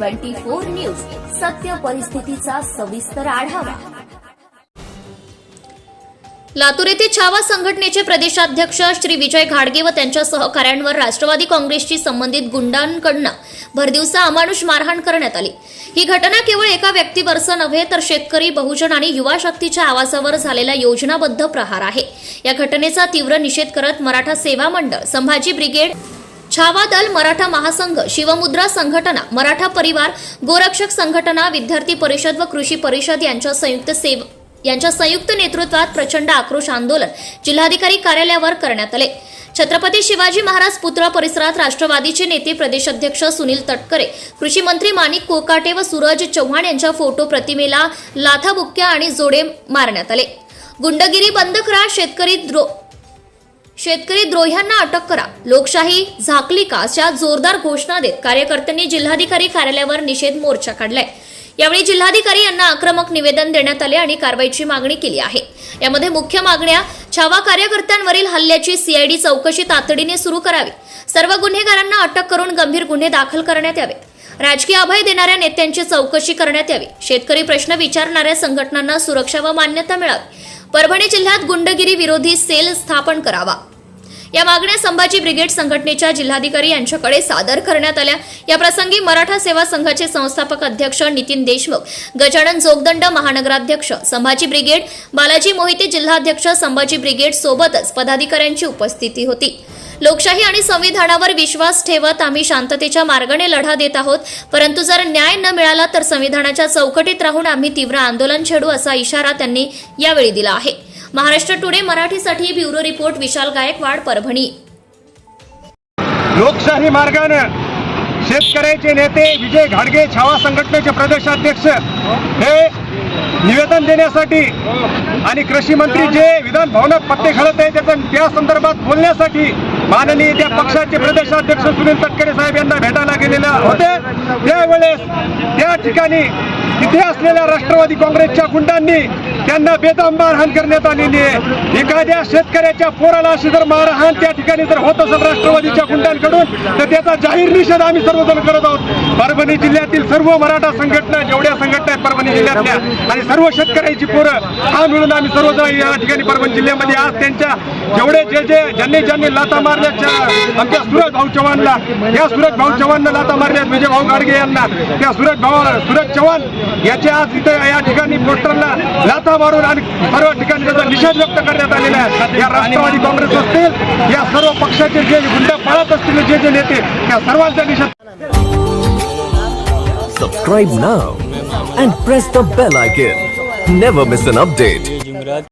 Twenty four news. सत्य परिस्थितीचा सविस्तर आढावा. लातूर येथे छावा संघटनेचे प्रदेशाध्यक्ष श्री विजय घाडगे व त्यांच्या सहकाऱ्यांवर राष्ट्रवादी काँग्रेसशी संबंधित गुंडांकडनं भरदिवसा अमानुष मारहाण करण्यात आली. ही घटना केवळ एका व्यक्तीवरचं नव्हे तर शेतकरी बहुजन आणि युवा शक्तीच्या आवाजावर झालेला योजनाबद्ध प्रहार आहे. या घटनेचा तीव्र निषेध करत मराठा सेवा मंडळ संभाजी ब्रिगेड छावा दल मराठा महासंघ शिवमुद्रा संघटना मराठा परिवार गोरक्षक संघटना विद्यार्थी परिषद व कृषी परिषद यांच्या संयुक्त सेव यांच्या संयुक्त नेतृत्वात प्रचंड आक्रोश आंदोलन जिल्हाधिकारी कार्यालयावर करण्यात आले. छत्रपती शिवाजी महाराज पुतळा परिसरात राष्ट्रवादीचे नेते प्रदेशाध्यक्ष सुनील तटकरे कृषी मंत्री माणिक कोकाटे व सूरज चव्हाण यांच्या फोटो प्रतिमेला लाथाबुक्क्या आणि जोडे मारण्यात आले. गुंडगिरी बंद करा शेतकरी द्रो शेतकरी द्रोह्यांना अटक करा. लोकशाही झाकली का? अशा जोरदार घोषणा देत कार्यकर्त्यांनी जिल्हाधिकारी कार्यालयावर निषेध मोर्चा काढलाय. यावेळी जिल्हाधिकारी यांना आक्रमक निवेदन देण्यात आले आणि कारवाईची मागणी केली आहे. यामध्ये मुख्य मागण्या छावा कार्यकर्त्यांवरील हल्ल्याची सीआयडी चौकशी तातडीने सुरू करावी. सर्व गुन्हेगारांना अटक करून गंभीर गुन्हे दाखल करण्यात यावेत राजकीय अभय देणाऱ्या नेत्यांची चौकशी करण्यात यावी. शेतकरी प्रश्न विचारणाऱ्या संघटनांना सुरक्षा व मान्यता मिळावी. परभणी जिल्ह्यात गुंडगिरी विरोधी सेल स्थापन करावा. या मागण्या संभाजी ब्रिगेड संघटनेच्या जिल्हाधिकारी यांच्याकडे सादर करण्यात आल्या. या प्रसंगी मराठा सेवा संघाचे संस्थापक अध्यक्ष नितीन देशमुख गजानन जोगदंड महानगराध्यक्ष संभाजी ब्रिगेड बालाजी मोहिते जिल्हाध्यक्ष संभाजी ब्रिगेड सोबतच पदाधिकाऱ्यांची उपस्थिती होती. लोकशाही आणि संविधानावर विश्वास ठेवत आम्ही शांततेच्या मार्गाने लढा देत आहोत. परंतु जर न्याय न मिळाला तर संविधानाच्या चौकटीत राहून आम्ही तीव्र आंदोलन छेडू असा इशारा त्यांनी यावेळी दिला आहे. महाराष्ट्र टुडे मराठीसाठी ब्युरो रिपोर्ट विशाल गायकवाड परभणी. लोकशाही मार्गानं शेतकऱ्याचे नेते विजय घाडगे छावा संघटनेचे प्रदेशाध्यक्ष हे निवेदन देण्यासाठी आणि कृषी मंत्री जे विधान भवनात पत्ते खेळत आहे त्याचं त्या संदर्भात बोलण्यासाठी माननीय त्या पक्षाचे प्रदेशाध्यक्ष सुनील तटकरे साहेब यांना भेटायला गेलेले होते. त्यावेळेस त्या ठिकाणी तिथे असलेल्या राष्ट्रवादी काँग्रेसच्या गुंडांनी त्यांना बेदम मारहाण करण्यात आलेली आहे. एखाद्या शेतकऱ्याच्या पोराला अशी जर मारहाण त्या ठिकाणी जर होत असेल राष्ट्रवादीच्या गुंडांकडून तर त्याचा जाहीर निषेध आम्ही सर्वजण करत आहोत. परभणी जिल्ह्यातील सर्व मराठा संघटना जेवढ्या संघटना आहेत परभणी जिल्ह्यातल्या आणि सर्व शेतकऱ्याची पोरं हा मिळून आम्ही सर्वजण या ठिकाणी परभणी जिल्ह्यामध्ये आज त्यांच्या जेवढे जे जे ज्यांनी ज्यांनी लाता मारल्याच्या आमच्या सुरज भाऊ चव्हाणला या सुरज भाऊ चव्हाणनं लाता मारल्या विजय भाऊ गाडगे यांना त्या सुरज भाऊ सुरज चव्हाण याचे आज इथे या ठिकाणी पोस्टरला लाता मारून आणि सर्व ठिकाणी त्याचा निषेध व्यक्त करण्यात आलेला आहे. या राष्ट्रवादी काँग्रेस असतील या सर्व पक्षाचे जे गुंड पळत असतील जे जे नेते त्या सर्वांचा निषेध subscribe now and press the bell icon never miss an update